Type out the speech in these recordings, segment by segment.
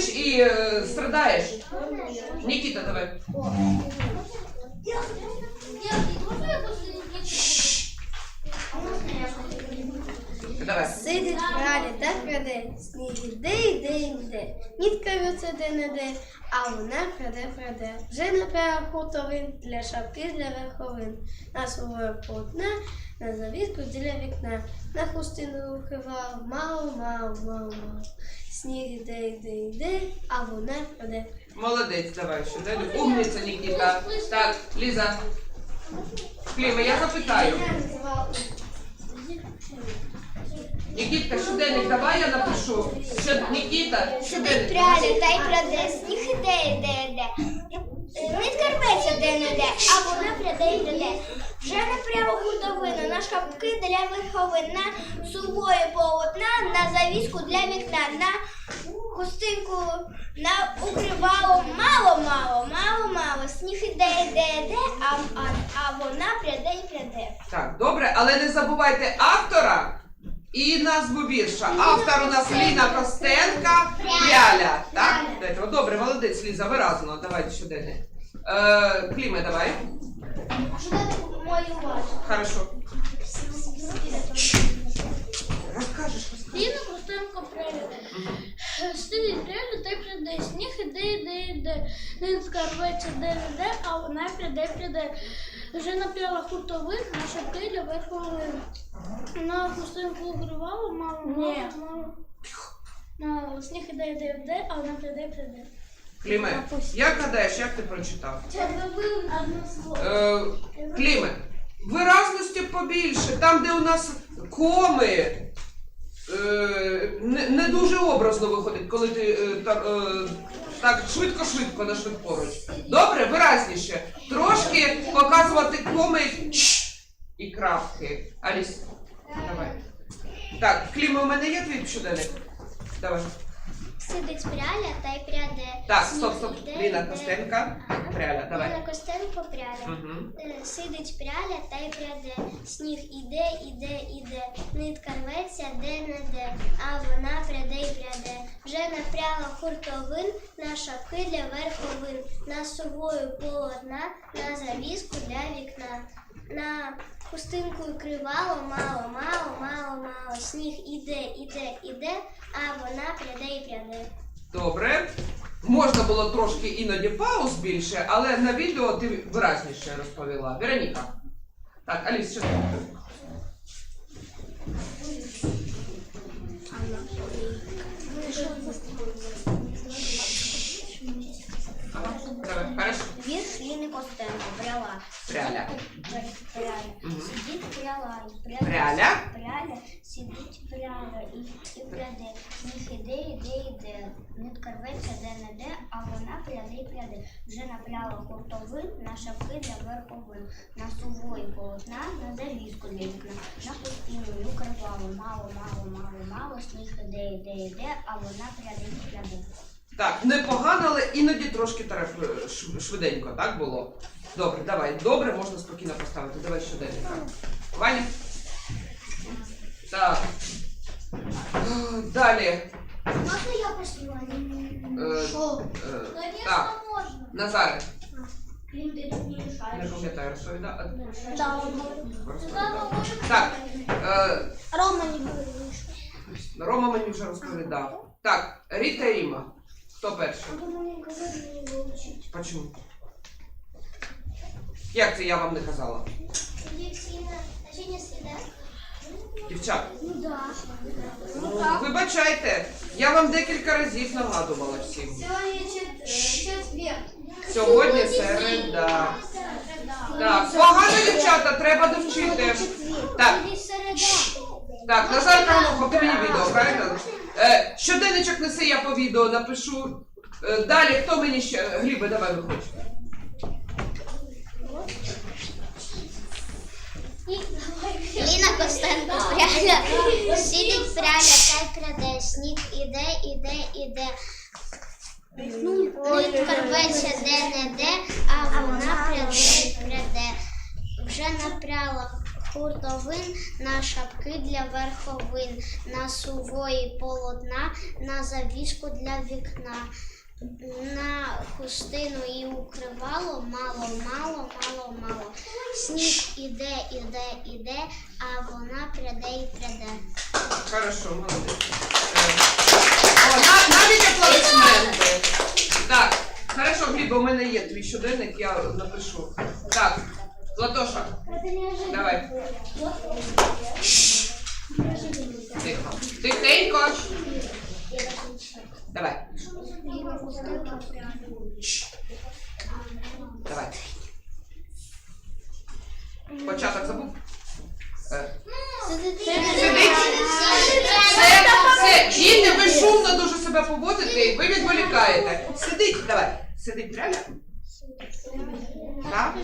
сидиш і е, страдаєш. Нікіта, давай. Давай. Сидить пралі та краде, сніг іде, іде, іде. Нітка в'ється де не де, а вона краде, краде. Вже напряла хутовин для шапки, для верховин. На свого полотна, на завітку біля вікна. На хустину укривав мало, мало, мало, мало. Сніг йде, йде, йде, а вона йде. Молодець, давай ще далі. Умниця, Нікіта. Так, Ліза. Кліма, я запитаю. Нікітка, щоденник, давай я напишу. Що, Нікіта, щоденник. Пряля, та й краде, сніг іде, іде, іде. Нитка рветься де не де, а вона пряде і пряде. Вже напряла худовина, на шапки для верховин, на сувої полотна, на завіску для вікна, на хустинку, на укривало мало-мало, мало-мало. Сніг іде, іде, іде, а, а, а вона пряде і пряде. Так, добре, але не забувайте автора і назву вірша. Автор у нас Ліна Костенка, Пряля. Так? Добре, молодець, Ліза, виразно. Давайте щоденник. Е, Кліме, давай. Хорошо. Розкажеш. Ліна Костенко пряля. Сидить пряля, та й пряде. Сніг іде, іде, іде. Нитка рветься де іде, а вона пряде, пряде. Вже напряла хутовин, на шапки для верховин. На хустинку укривала, мало, мало, мало. Мало. Сніг іде, іде, іде, а вона пряде, пряде. Кліме, як гадаєш, як ти прочитав? Це ви одне слово. Е, Кліме, виразності побільше. Там, де у нас коми, не, не дуже образно виходить, коли ти е, та- е, так швидко-швидко на швидкоруч. Добре, виразніше. Трошки показувати коми і крапки. Аліс, давай. Так, клім у мене є твій щоденник? Давай. Сидить пряля та й пряде. Так, стоп, стоп. Ліна. Костенка, Пряля, давай. Ліна Костенко пряля. Угу. Е, Сидить пряля та й пряде. Сніг іде, іде, іде. Нитка рветься де не де, а вона пряде й пряде. Вже напряла хуртовин на шапки для верховин, на совою полотна, на завіску для вікна. На хустинку кривало мало, мало, мало, мало. Сніг іде, іде, іде, а вона пряде й пряде. Добре. Можна було трошки іноді пауз більше, але на відео ти виразніше розповіла. Вероніка. Так, Аліс, що ти? Вірш Ліни Костенко, бряла. Пряля. Пряля. Мгм. Сидить пряла, і пряля. Пряля? Пряля, сидить пряля і, і пряде. Сніг іде, іде, іде. Нитка рветься де не де, а вона пряде і пряде. Вже напряла хуртовин на шапки для верховин, на сувої полотна, на завіску для вікна, на пустину і укривало. Мало, мало, мало, мало. Сніг іде, іде, іде, а вона пряде і пряде. Так, непогано, але іноді трошки е, швиденько, так було? Добре, давай. Добре, можна спокійно поставити. Давай щоденника. Ваня. Так. Далі. Можна я? Е, Що? е, Так. Крім ти тут не пам'ятаю, розповідав. Так. розповідав. Так, е, Рома не. Рома мені вже розповідав. Так, Ріта Ріма. Хто перший? Рома не говори, не вивчить. Почому? Як це я вам не казала? Дівчина, а не? Дівчат, Ну да. ну, вибачайте, я вам декілька разів нагадувала всім. Сьогодні четвер. Сьогодні середа. Так, погано, дівчата, треба довчити. Так, Сьогодні середа. так, Назар Карлухо, ти мені відео, правильно? Е, щоденничок неси, я по відео напишу. Е, далі, хто мені ще? Глібе, давай виходь. Ліна Костенко пряля, сидить пряля, та й краде, сніг іде, іде, іде. Нитка рветься де не де, а вона пряде, пряде. Вже напряла хуртовин, на шапки для верховин, на сувої полотна, на завішку для вікна. На хустину і укривало мало, мало, мало, мало. Сніг іде, іде, іде, а вона пряде і пряде. Хорошо, молодець. Е, О, на, навіть аплодисменти. Так, хорошо, Гліба, у мене є твій щоденник, я напишу. Так, Златоша, давай. Тихо. Тихенько. Давай. Давай. Початок забув? Е, Сидить. Все, все, діти, ви шумно дуже себе поводите, і ви відволікаєте. Сидить, давай. Сидить реально? Так?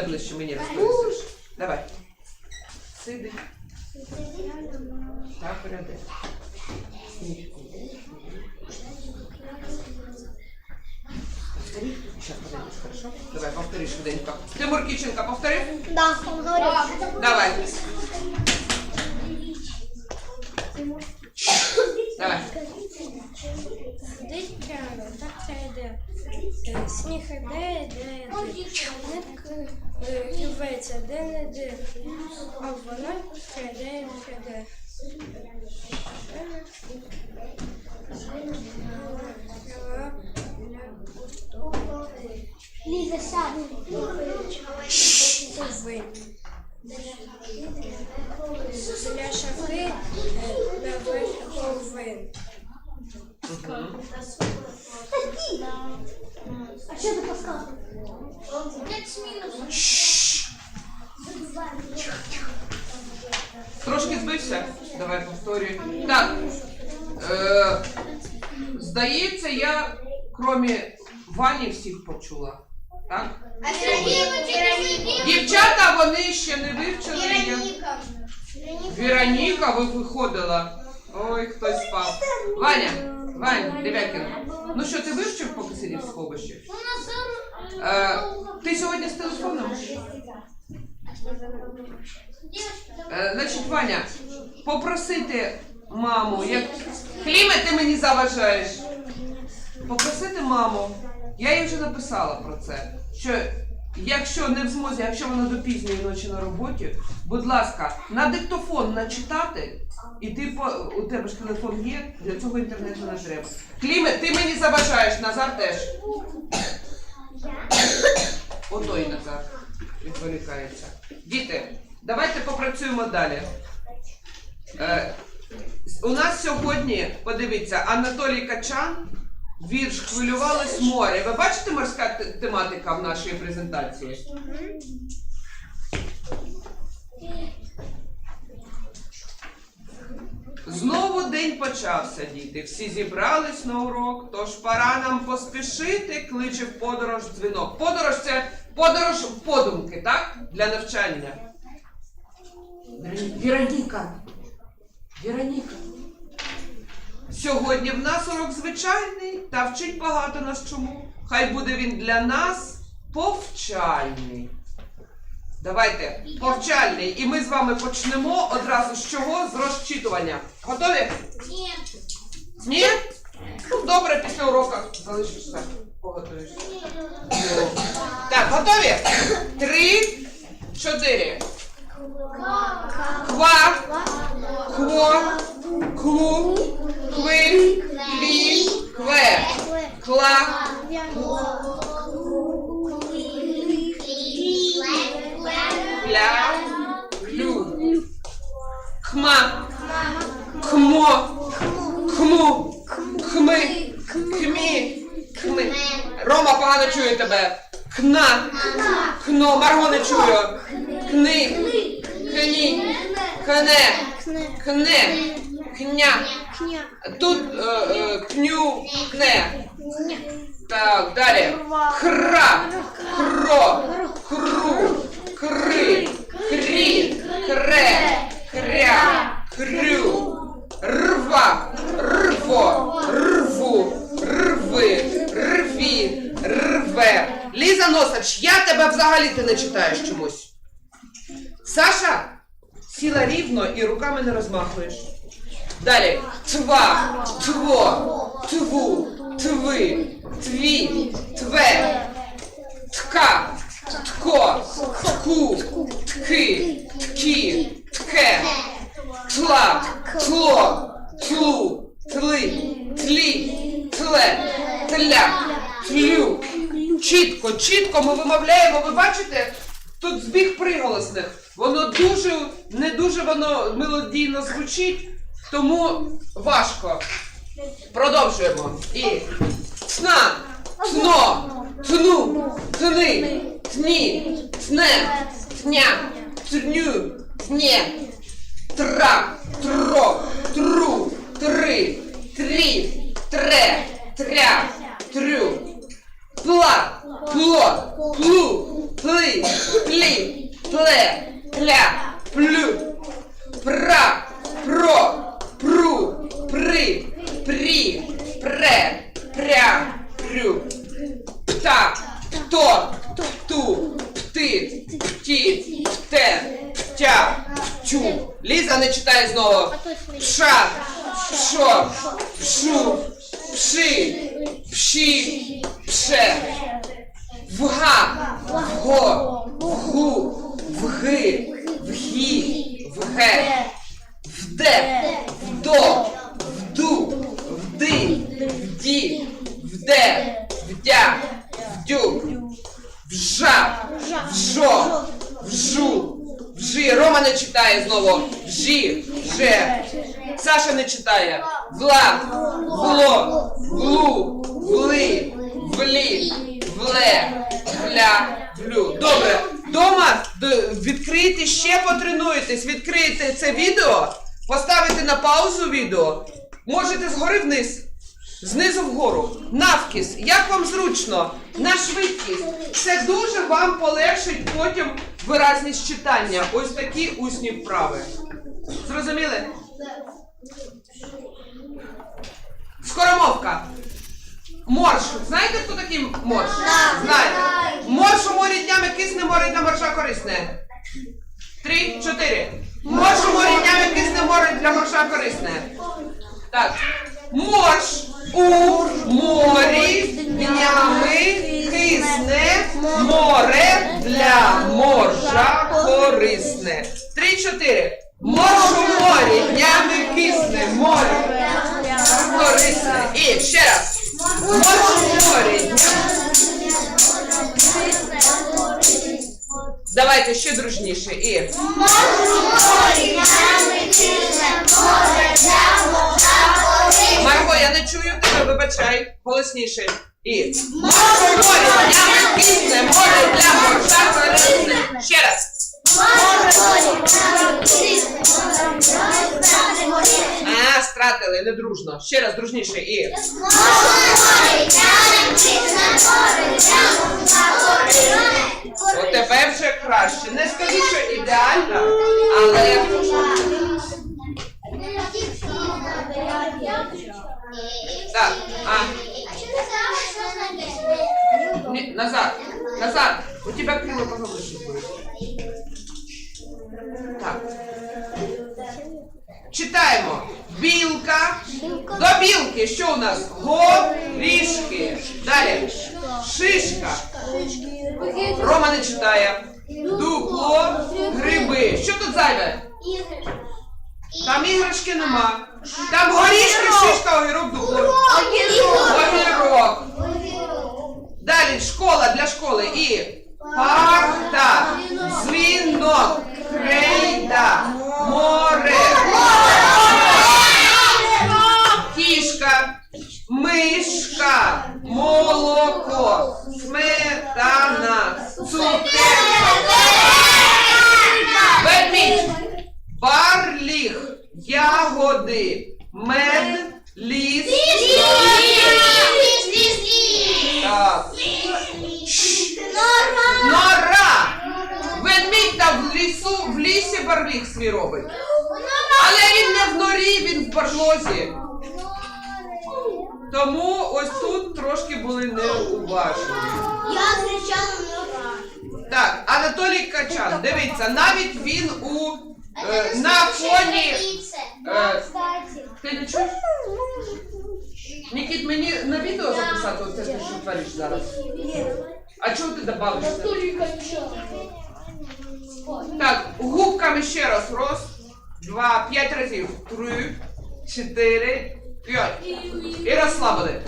Мене ближче, мені розповісиш. Давай. Сидить. Так, порядок. Повтори. Сейчас, подойдешь, хорошо? Давай, повтори швиденько. Тимур Киченко, повтори. Да, говорю. Давай. Давай. Сидить прямо, так це йде. Е, Сніг іде. Нитка е, де не де. А вона пряде, пряде. Ліза, сяду. Для шафи е, на верховин. А що ти поставив? Трошки збився. Давай повторюй. Так. Е, здається, я, крім Вані, всіх почула. Так? Дівчата, вони ще не вивчили. Я... Вероніка, ви виходила. Ой, хтось спав. Ваня, Ваня, Дев'якін. Ну що, ти вивчив, поки сидів в сховищі? Е, ти сьогодні з телефоном? Е, значить, Ваня, попросити маму, як Кліме, ти мені заважаєш. Попросити маму, я їй вже написала про це, що якщо не в змозі, якщо вона до пізньої ночі на роботі, будь ласка, на диктофон начитати, і ти по у тебе ж телефон є, для цього інтернету не треба. Кліме, ти мені заважаєш, Назар теж. Отой Назар відволікається. Діти, давайте попрацюємо далі. Е, у нас сьогодні, подивіться, Анатолій Качан, вірш Хвилювалось море. Ви бачите морська тематика в нашій презентації? Знову день почався, діти. Всі зібрались на урок, тож пора нам поспішити, кличе в подорож дзвінок. Подорож це подорож в подумки, так? Для навчання. Віроніка. Віроніка. Сьогодні в нас урок звичайний та вчить багато нас чому. Хай буде він для нас повчальний. Давайте, повчальний. І ми з вами почнемо одразу з чого? З розчитування. Готові? Ні. Ні? Ну, Добре, після уроку залишишся. Поготуєш. Так, готові? Три, чотири. Ква, кво, клу, кви, Кна, кно, Марго не чую. Кни, кні, кне, кне, кня. Тут е, е, кню, кне. Так, далі. Хра, хро, тебе взагалі ти не читаєш чомусь. Саша сіла рівно і руками не розмахуєш. Далі. Тва, тво, тву, тви, тві, тве, тому важко. Продовжуємо. І цна, цно, тну, тни, тні, тне, тня, тню, тнє, тра, тро, тру, три, трі, тре, тря, трю. Пла, пло, плу, пли, плі, пле, пля, плю, пра, про, пру, при, прі, пре, пря, прю, пта, хто, пту, пти, пті, пте, птя, пчу. Ліза не читає знову. Пша, пшо, пшу, пши, пші, пше. Вга, вго, вгу, вги, вгі, вге. Вде, вдо, вду, вди, вді, вде, вдя, вдю, вжа, вжо, вжу, вжи. Рома не читає знову. Вжі, вже. Саша не читає. Вла, вло, влу, вли, влі, вле, вля, влю. Добре. Дома відкрийте ще потренуєтесь, відкрийте це відео, поставите на паузу відео. Можете згори вниз. Знизу вгору, навкіс, як вам зручно, на швидкість. Це дуже вам полегшить потім виразність читання. Ось такі усні вправи. Зрозуміли? Давайте ще дружніше. І. Марго, я не чую тебе, вибачай. Голосніше. І. Море море, я пісне, море для моржа корисне. Ще раз. А, стратили, не дружно. Ще раз дружніше. І. От тебе вже краще. Не скажу, що ідеально, але. Так, а. Назад. Назад. У тебя крыло повыше Читаємо. Білка. До білки. Що у нас? Горішки. Далі. Шишка. Рома не читає. Дупло. Гриби. Що тут зайве? Там іграшки нема. Там горішки, шишка, огірок, дупло. Огірок. Далі школа для школи. І парта, дзвінок, крейда, море, кішка, мишка, молоко, сметана, цукерка, ведмідь, барліг, ягоди, мед, ліс. Так. Нора! Там в лісу, в лісі барліг свій робить. Але він не в норі, він в барлозі. Тому ось тут трошки були неуважні. Я кричала нора. Так, Анатолій Качан, дивіться, навіть він у е, на фоні. Е, ти не чуєш? Нікіт, мені на відео записати оце ти що твориш зараз. А чого ти добавиш? Так, губками ще раз. Раз, два, п'ять разів. Три, чотири, п'ять. І розслабили.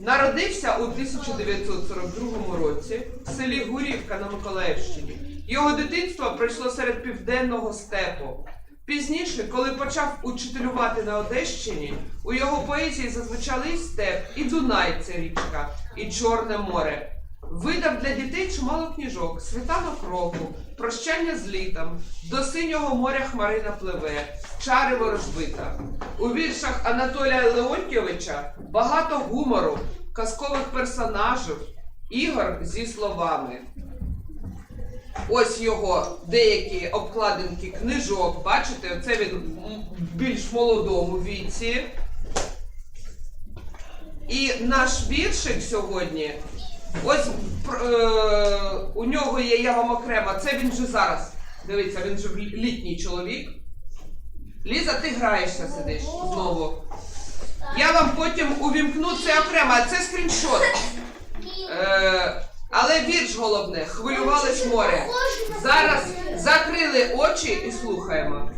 Народився у 1942 році в селі Гурівка на Миколаївщині. Його дитинство пройшло серед південного степу. Пізніше, коли почав учителювати на Одещині, у його поезії зазвучали і степ, і Дунай це річка, і Чорне море. Видав для дітей чимало книжок, світанок року, прощання з літом, до синього моря хмарина пливе, чари ворожбита. У віршах Анатолія Леонтьовича багато гумору, казкових персонажів, ігор зі словами. Ось його деякі обкладинки книжок. Бачите, це він більш молодому віці. І наш віршик сьогодні. Ось е, у нього є, я вам окремо. Це він вже зараз. Дивіться, він лі- літній чоловік. Ліза, ти граєшся, сидиш знову. Я вам потім увімкну це окремо, а це скріншот. Е, але вірш головне, хвилювалось море. Зараз закрили очі і слухаємо.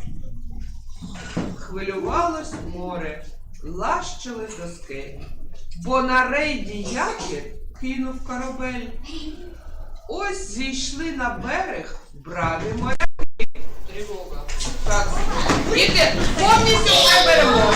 Хвилювалось море, лащили доски, бо на рейді якір кинув корабель. Ось зійшли на берег браві моряки. Тривога. Так, діти, повністю все беремо.